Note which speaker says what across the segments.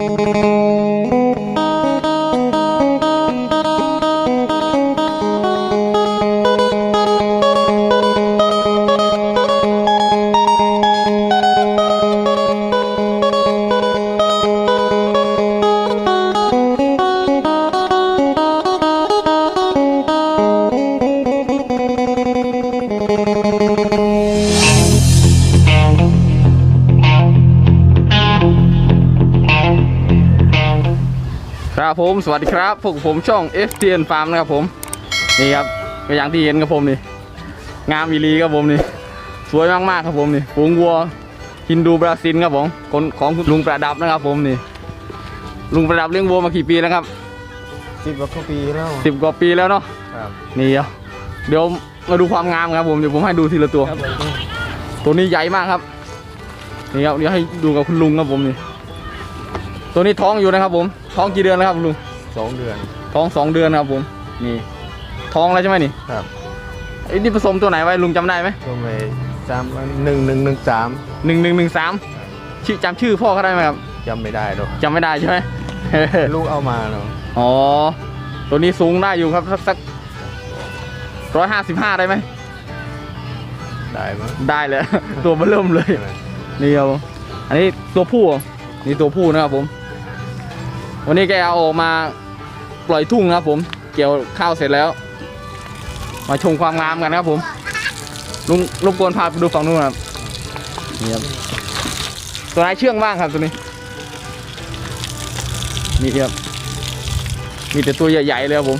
Speaker 1: ครั สวัสดีครับพวกผมช่อง FTN Farm นะครับผม นี่ครับก็อย่างที่เห็นครับผมนี่ งามอีหลีครับผมนี่ สวยมากๆครับผมนี่ฝูงวัวฮินดูบราซิลครับผมคนของคุณลุงประดับนะครับผมนี่ ลุงประดับเลี้ยงวัวมากี่ปีแล้วครับ
Speaker 2: สิบกว่าปีแล้ว
Speaker 1: สิบกว่าปีแล้วเนาะ
Speaker 2: ครับ
Speaker 1: นี่ครับเดี๋ยวมาดูความงามครับผมเดี๋ยวผมให้ดูทีละตัว
Speaker 2: ครับ
Speaker 1: ตัวนี้ใหญ่มากครับนี่ครับเดี๋ยวให้ดูกับคุณลุงครับผมนี่ตัวนี้ท้องอยู่นะครับผม ท้องกี่เดือนแล้วครับคุณลุง
Speaker 2: สองเดือน
Speaker 1: ท้องสองเดือนครับผม นี่ ท้องแล้วใช่ไหมนี่
Speaker 2: ครับ
Speaker 1: ไอ้นี่ผสมตัวไหนไว้ลุงจำได้ไหม
Speaker 2: ก็ไม่จำหนึ่งหนึ่งหนึ่งสาม
Speaker 1: หนึ่งหนึ่งหนึ่งสามชื่อจำชื่อพ่อเขาได้ไหมครับ
Speaker 2: จำไม่ได้หรอก
Speaker 1: จำไม่ได้ใช่ไหม
Speaker 2: ลูกเอามาเนาะ
Speaker 1: อ๋อ ตัวนี้สูงได้อยู่ครับ สักสักร้อยห้าสิบห้าได้ไหม
Speaker 2: ได้มั้ง
Speaker 1: ได้เลย ตัวเบอร์เริ่มเลย
Speaker 2: ใช่ไหม
Speaker 1: นี่ครับผมอันนี้ตัวผู้เหรอนี่ตัวผู้นะครับผม วันนี้แกเอาออกมา ปล่อยทุ่งนะครับผม เกี่ยวข้าวเสร็จแล้ว มาชมความงามกันนะครับผมลุงรบกวนพาไปดูฝั่งนู้นครับนี่ครับตัวไหนเชื่องบ้างครับตัวนี้นี่ครับมีแต่ตัวใหญ่ๆเลยครับผม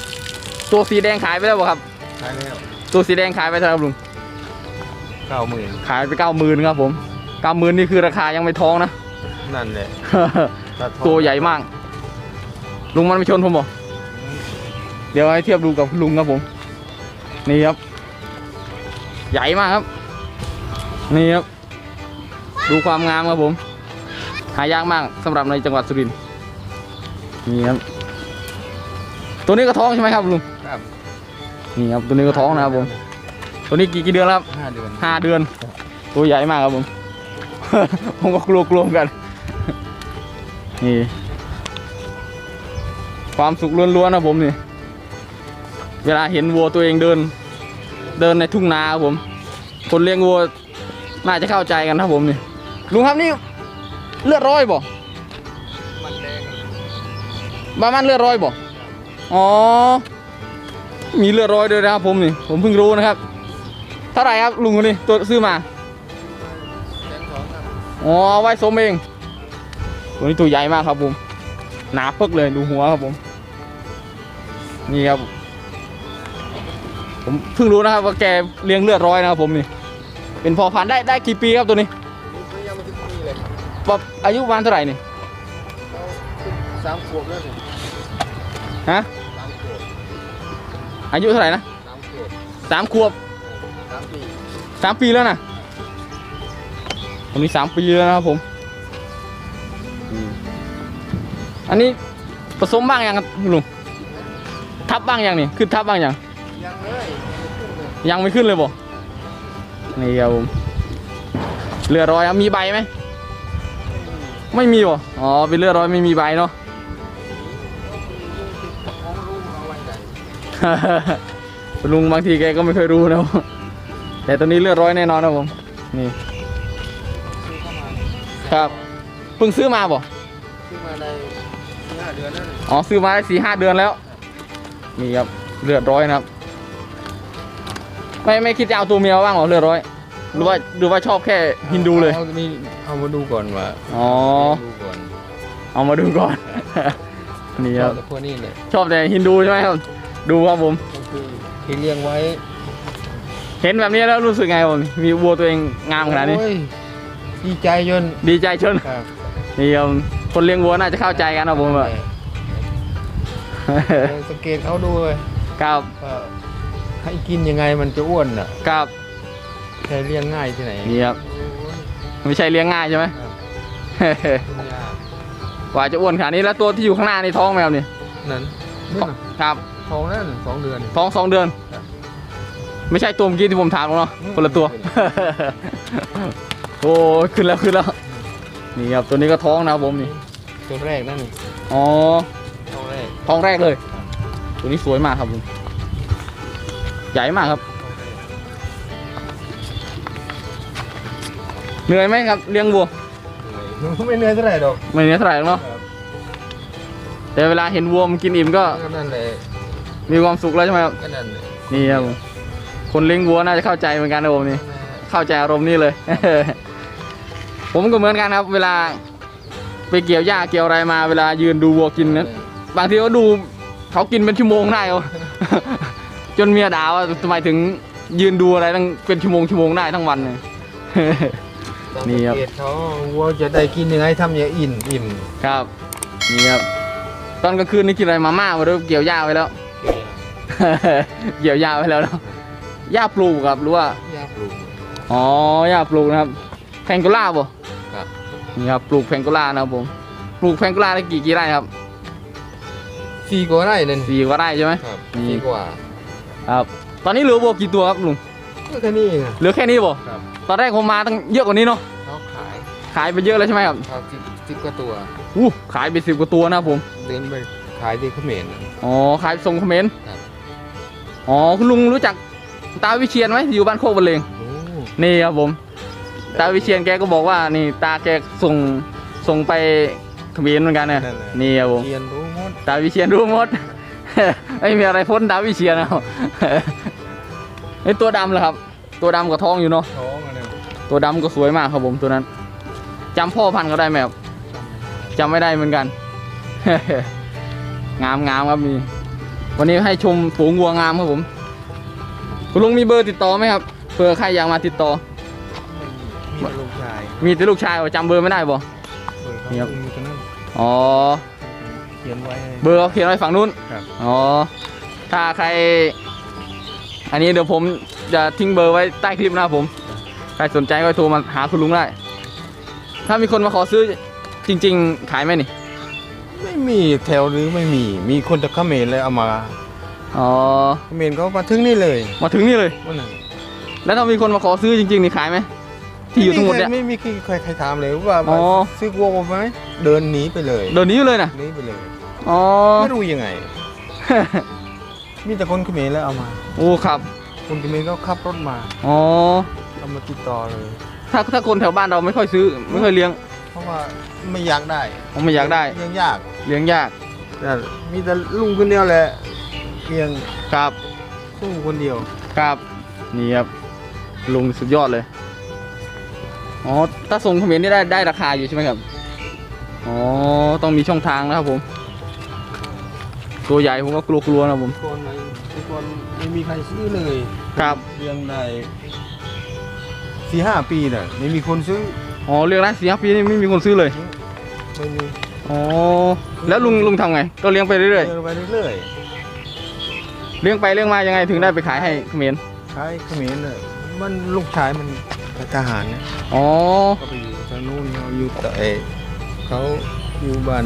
Speaker 1: ตัวสีแดงขายไปแล้วเปล่าครับ
Speaker 2: ใช่แล้ว
Speaker 1: ตัวสีแดงขายไปเท่าไหร่ครับลุง
Speaker 2: เก้าหมื่น
Speaker 1: ขายไปเก้าหมื่นครับผมเก้าหมื่นนี่คือราคายังไม่ท้องนะ
Speaker 2: นั่นแหละถ้าท้อง
Speaker 1: ตัวใหญ่มากลุงมันไม่ชนผมบอกเดี๋ยวให้เทียบดูกับลุงครับผม นี่ครับ ใหญ่มากครับ นี่ครับ ดูความงามครับผม หายากมากสำหรับในจังหวัดสุรินทร์นี่ครับ ตัวนี้ก็ท้องใช่ไหมครับลุง
Speaker 2: ครับ
Speaker 1: นี่ครับตัวนี้ก็ท้องนะครับผม ตัวนี้กี่กี่เดือนแล้วครับ
Speaker 2: ห้าเดือน
Speaker 1: ห้าเดือน ตัวใหญ่มากครับผม ผมก็กลัวกลัวๆเหมือนกัน นี่ ความสุขล้วนๆนะผมนี่ เวลาเห็นวัวตัวเองเดิน เดินในทุ่งนาครับผม คนเลี้ยงวัวน่าจะเข้าใจกันครับผมนี่ลุงครับนี่เลือดร้อยบ่บ้ามันเลือดร้อยบ่อ๋อ มีเลือดร้อยด้วยนะครับผมนี่ ผมเพิ่งรู้นะครับ เท่าไหร่ครับลุงคนนี้ตัวซื้อมา
Speaker 2: อ๋
Speaker 1: อเอาไว้สมเองตัวนี้ตัวใหญ่มากครับผม หนาเพิกเลยดูหัวครับผม นี่ครับ ผมเพิ่งรู้นะครับว่าแกเลี้ยงเลือดร้อยนะครับผมนี่ เป็นพอพันธุ์ได้ได้กี่ปีครับตัวนี้
Speaker 2: นี่ยังไม่ถึงปีเลย
Speaker 1: ปรับอายุประมาณเท่าไหร่นี่
Speaker 2: เขาสามขวบแล้วนี่
Speaker 1: ฮะ
Speaker 2: สามขวบ
Speaker 1: อายุเท่าไหร่นะ
Speaker 2: สามขวบ
Speaker 1: สามขวบ
Speaker 2: สามปี
Speaker 1: สามปีแล้วนะตัวนี้สามปีแล้วนะครับผมอืมอันนี้ผสมบ้างยังครับลุงทับบ้างยังนี่ขึ้นทับบ้างยัง
Speaker 2: ย
Speaker 1: ยังไม่ขึ้นเลยบ่นี่ครับผมเรือร้อยครับมีใบไหมไม่มีบ่อ๋อเป็นเรือร้อยไม่มีใบเนาะ
Speaker 2: ของลูกเอาไว้ไหน
Speaker 1: ลุงบางทีแกก็ไม่เคยรู้นะผมแต่ตัวนี้เลือดร้อยแน่นอนนะผมนี่
Speaker 2: ซื้อเข้ามา
Speaker 1: ครับเพิ่งซื้อมาบ่
Speaker 2: ซื้อมาได้สี่ห้าเดือนแล้วนี่
Speaker 1: อ๋อซื้อมาได้สี่ห้าเดือนแล้วนี่ครับเลือดร้อยนะครับ ไม่ไม่คิดจะเอาตัวเมียบ้างเหรอเลือดร้อยหรือว่าหรือว่าชอบแค่ฮินดูเลย
Speaker 2: อานี่เอามาดูก่อนว่า
Speaker 1: อ๋อ
Speaker 2: ดูก่อน
Speaker 1: เอามาดูก่อน นี่ค
Speaker 2: ชอ
Speaker 1: รั
Speaker 2: บบแต่พวกนี้เนี่ย
Speaker 1: ชอบแต่ฮินดูใช่ไหมครับ ดูครับผม
Speaker 2: ก็คือที่เลี้ยงไว้
Speaker 1: เห็นแบบนี้แล้วรู้สึกไงผมมีวัวตัวเองงามขนาดนี้
Speaker 2: โอ้ยดีใจจน
Speaker 1: ดีใจชน
Speaker 2: ครับ
Speaker 1: นี่ครับคนเลี้ยงวัวน่าจะเข้าใจกันนะผมว่า
Speaker 2: เออสังเกตเขาดูเลย
Speaker 1: ครับ
Speaker 2: ว่า ให้กินยังไงมันจะอ้วนอะ
Speaker 1: ครับ
Speaker 2: ใช่เลี้ยงง่ายที่ไหน
Speaker 1: นี่ครับ
Speaker 2: โอ้ย
Speaker 1: ไม่ใช่เลี้ยงง่ายใช่ไหม
Speaker 2: ครับยุ่งยาก
Speaker 1: กว่าจะอ้วนขนาดนี้แล้วตัวที่อยู่ข้างหน้านี่ท้องไหมครับนี่
Speaker 2: นั่นนี่น่ะ
Speaker 1: ครับ
Speaker 2: ท้องนั่นสองเดือน
Speaker 1: ท้องสองเดือน
Speaker 2: ครับ
Speaker 1: ไม่ใช่ตัวเมื่อกี้ที่ผมถามหรอกเนาะ
Speaker 2: อืม
Speaker 1: คนละตัวโอ้ขึ้นแล้วขึ้นแล้วนี่ครับตัวนี้ก็ท้องนะครับผมนี่
Speaker 2: ตัวแรกนั่นนี่
Speaker 1: อ๋อ
Speaker 2: ตัวแรก
Speaker 1: ท้องแรกเลย ตัวนี้สวยมากครับผม ใหญ่มากครับ เหนื่อยไหมครับเลี้ยงวัว
Speaker 2: ไม่เหนื่อยเท่าไหร่ดอก
Speaker 1: ไม่เหนื่อยเท่าไหร่หรอกเนาะ
Speaker 2: ครับ
Speaker 1: แต่เวลาเห็นวัวมันกินอิ่มก็
Speaker 2: ก็นั่นแหละ
Speaker 1: มีความสุขแล้วใช่ไหมครับ
Speaker 2: ก็นั่นแหละ
Speaker 1: นี่ครับผมคนเลี้ยงวัวน่าจะเข้าใจเหมือนกันนะผมนี่ เข้าใจอารมณ์นี่เลย ผมก็เหมือนกันครับ เวลาไปเกี่ยวหญ้าเกี่ยวอะไรมาเวลายืนดูวัวกินนะบางทีก็ดูเขากินเป็นชั่วโมงได้เอา จนเมียด่าว่าทำไมถึงยืนดูอะไรตั้งเป็นชั่วโมงชั่วโมงได้ทั้งวันเลย นี่
Speaker 2: นี่
Speaker 1: ค
Speaker 2: ค
Speaker 1: รั
Speaker 2: รับบเขาวัวจะได้กินยังไงทำอย่างอิ่มอิ่ม
Speaker 1: ครับ นี่ครับ ตอนกลางคืนนี่กินอะไรมาม่ามาด้วยเกี่ยวหญ้าไว้แล้ว เกี่ยวหญ้าไว้แล้วเนาะหญ้าปลูกครับหรือว่า
Speaker 2: ยากปลูก
Speaker 1: อ๋อหญ้าปลูกนะครับแพงโกล่าบ่
Speaker 2: ครับ
Speaker 1: นี่ครับปลูกแพงโกล่านะครับผม ปลูกแพงโกล่าได้กี่กี่ไร่ครับ
Speaker 2: สี่กว่าไร่นั่น
Speaker 1: สี่กว่าไร่ใช่ไหม
Speaker 2: ครับ
Speaker 1: นี่
Speaker 2: สี่กว่า
Speaker 1: ครับ ตอนนี้เหลือวัวกี่ตัวครับลุง
Speaker 2: ก็แค่นี้เองอะ
Speaker 1: เหลือแค่นี้บ่
Speaker 2: ครับ
Speaker 1: ตอนแรกผมมาตั้งเยอะกว่านี้เนาะ
Speaker 2: เขาขาย
Speaker 1: ขายไปเยอะแล้วใช่ไหมครับ
Speaker 2: เขาสิบสิบกว่าตัว
Speaker 1: อู้ขายไปสิบกว่าตัวนะครับผม
Speaker 2: เดินไปขายที่เขมรน่ะ
Speaker 1: อ๋อขายส่งคอมเขมนต์
Speaker 2: ครับ
Speaker 1: อ๋อคุณลุงรู้จักตาวิเชียนไหมอยู่บ้านโคกบันเลง
Speaker 2: โอ้
Speaker 1: นี่ครับผม ตาวิเชียนแกก็บอกว่านี่ตาแกส่งส่งไปเขมรเหมือนกันนะ
Speaker 2: นั่นแหละ
Speaker 1: นี่ครับผม
Speaker 2: เรียนรู้หมด
Speaker 1: ตาวิเชียนรู้หมด ไม่มีอะไรพ้นตาวิเชียนเอาไอตัวดำเหรอครับ ตัวดำกับท้องอยู่เนาะ
Speaker 2: ท้องอะไร
Speaker 1: ตัวดำก็สวยมากครับผมตัวนั้นจำพ่อพันธุ์เขาได้ไหมครับจำไม่ได้เหมือนกัน งามงามครับมี วันนี้ให้ชมฝูงวัวงามครับผม คุณลุงมีเบอร์ติดต่อไหมครับเผื่อใครอยากมาติดต่อ
Speaker 2: มีแต่ลูกชาย
Speaker 1: มีแต่ลูกชายว่าจำเบอร์ไม่ได้บ่
Speaker 2: เออเขา
Speaker 1: นี่ครับ
Speaker 2: มีตัวนั้น
Speaker 1: อ๋อ
Speaker 2: เขียนไว้
Speaker 1: เบอร์เขาเขียนไว้ฝั่งนู้น
Speaker 2: ครับ
Speaker 1: อ๋อ ถ้าใคร อันนี้เดี๋ยวผมจะทิ้งเบอร์ไว้ใต้คลิปนะครับผม ใครสนใจก็โทรมาหาคุณลุงได้ ถ้ามีคนมาขอซื้อจริง ๆ ขายไหมนี่
Speaker 2: ไม่มีแถวหรือไม่มี มีคนจากเขมรเลยเอามา
Speaker 1: อ๋อ
Speaker 2: เขมรเขามาถึงนี่เลย
Speaker 1: มาถึงนี่เลย
Speaker 2: วันนั้น
Speaker 1: แล้วถ้ามีคนมาขอซื้อจริงๆนี่ขายไหม ที่อยู่ทั้งหมดเนี่ย
Speaker 2: ไม่มีใครใครถามเลยว่า
Speaker 1: อ๋อ
Speaker 2: ซื้อวัวมาไหมเดินหนีไปเลย
Speaker 1: เดินหนี้เลยนะ
Speaker 2: หนีไปเลย
Speaker 1: อ๋อ
Speaker 2: ไม่รู้ยังไง มีแต่คนเขมรแล้วเอามา
Speaker 1: โอ้ครับ
Speaker 2: คนเขมรก็ขับรถมา
Speaker 1: อ๋อ
Speaker 2: เอามาติดต่อเลย
Speaker 1: ถ้าถ้าคนแถวบ้านเราไม่ค่อยซื้อ ไม่ค่อยเลี้ยง
Speaker 2: เพราะว่าไม่อยากได้
Speaker 1: ผมไม่อยากได้
Speaker 2: ยังยาก
Speaker 1: เลี้ยงยาก
Speaker 2: แต่มีแต่ลุงคนเดียวแหละเพียง
Speaker 1: ครับ
Speaker 2: สู้คนเดียว
Speaker 1: ครับนี่ครับลุงสุดยอดเลย อ๋อถ้าส่งเขมรนี่ได้ได้ราคาอยู่ใช่ไหมครับอ๋อต้องมีช่องทางนะครับผม ตัวใหญ่ผมก็กลัวๆนะผม
Speaker 2: ก่อนไหนแต่ก่อนไม่มีใครซื้อเลย
Speaker 1: ครับ
Speaker 2: เลี้ยงได้สี่ห้าปีน่ะไม่มีคนซื้อ
Speaker 1: อ๋อเลี้ยงได้สี่ห้าปีนี่ไม่มีคนซื้อเลย
Speaker 2: ไม่มี
Speaker 1: อ๋อแล้วลุงลุงทำไง ก็เลี้ยงไปเรื่อย
Speaker 2: เลี้ยงไปเรื่อย
Speaker 1: ๆเลี้ยงไปเลี้ยงมายังไงถึงได้ไปขายให้เขมร
Speaker 2: ๆขายเขมรน่ะมันลูกชายมัน เป็นทหารเนี่ย
Speaker 1: อ๋อ
Speaker 2: ก็ไปอยู่ทางนู้นเขาอยู่แต่เอ่อเขาอยู่บ้าน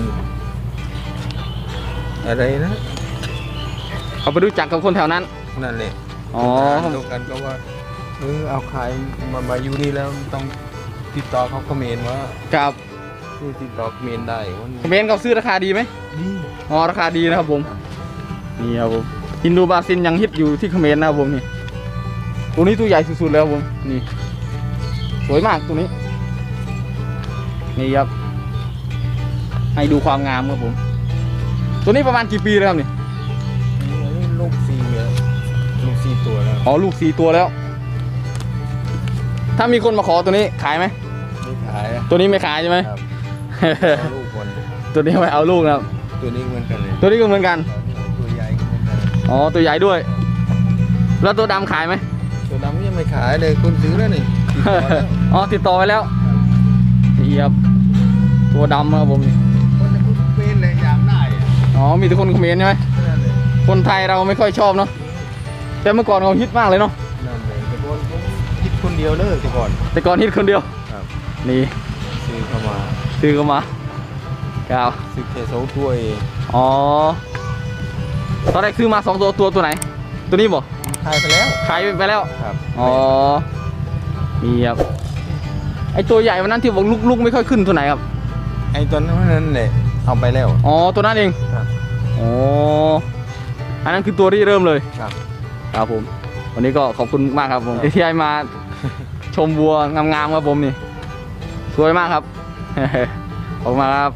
Speaker 2: อะไรนะ
Speaker 1: เขาไปรู้จักกับคนแถวนั้น
Speaker 2: นั่นแหละ
Speaker 1: อ๋อ
Speaker 2: ทหารเดียวกันก็ว่าเออเอาขายมามาอยู่นี่แล้วต้องติดต่อเขาเขมรว่า
Speaker 1: กับ
Speaker 2: ที่ติดต่อเขมรได้วัน
Speaker 1: เขมรเขาซื้อราคาดีไหม
Speaker 2: นี้
Speaker 1: อ๋อราคาดีนะครับผมนี่ครับผมฮินดูบาซินยังฮิตอยู่ที่เขมรนะครับผมนี่ตัวนี้ตัวใหญ่สุดๆแล้วครับผมนี่ส วยมากตัวนี้ นี่ครับ ให้ดูความงามครับผม ตัวนี้ประมาณกี่ปีแล้วครับนี่
Speaker 2: อันนี้ลูกสี่แล้วลูกสี่ตัวแล้ว
Speaker 1: อ๋อลูกสี่ตัวแล้ว ถ้ามีคนมาขอตัวนี้ขายไหม
Speaker 2: ไม่ขายอะ
Speaker 1: ตัวนี้ไม่ขายใช่ไหม
Speaker 2: ครับเอาลูกคน
Speaker 1: ตัวนี้ไม่เอาลูกนะครับ
Speaker 2: ตัวนี้เหมือนกันเลย
Speaker 1: ตัวนี้ก็เหมือนกัน
Speaker 2: ตัวใหญ่ก็เหมือนกัน
Speaker 1: อ๋อตัวใหญ่ด้วย แล้วตัวดำขายไหม
Speaker 2: ตัวดำยังไม่ขายเลยคุณซื้อแล้วนี่ติดต่ อแล้ว
Speaker 1: อ๋อติดต่อไว้แล้วนี่ครับตัวดำครับผมนี่
Speaker 2: คนจะพูดเป็นเลยอยากได้อะ
Speaker 1: อ๋อมีแต่คนเขมรใช่ไหม
Speaker 2: นั่นเลย
Speaker 1: คนไทยเราไม่ค่อยชอบเนาะแต่เมื่อก่อนเขาฮิตมากเลยเนาะ
Speaker 2: นั่นเลยแต่ก่อนผมคิดคนเดียวเลยแต่ก่อน
Speaker 1: แต่ก่อนฮิตคนเดียว
Speaker 2: ครับ
Speaker 1: นี่
Speaker 2: ซื้อเข้ามา
Speaker 1: ซื้อเข้ามาครับ
Speaker 2: ซื้อแค่สองตัวเอง
Speaker 1: อ๋อตอนแรกซื้อมาสองตัวตัวตัวไหน ตัวนี้บ่
Speaker 2: ขายไปแล้ว
Speaker 1: ขายไปแล้ว
Speaker 2: ครับ
Speaker 1: อ๋อ นี่ครับ ไอตัวใหญ่วันนั้นที่บอกลูกลูกไม่ค่อยขึ้นตัวไหนครับ
Speaker 2: ไอ้ตอนนั้นนั่นแหละเอาไปแล้ว
Speaker 1: อ๋อ ตัวนั้นเอง
Speaker 2: ครับ
Speaker 1: อ๋อ อันนั้นคือตัวที่เริ่มเลย
Speaker 2: ครับ
Speaker 1: ครับผม วันนี้ก็ขอบคุณมากครับผมที่ให้มาชมวัวงามๆครับผมนี่ สวยมากครับ ขอบคุณมากครับ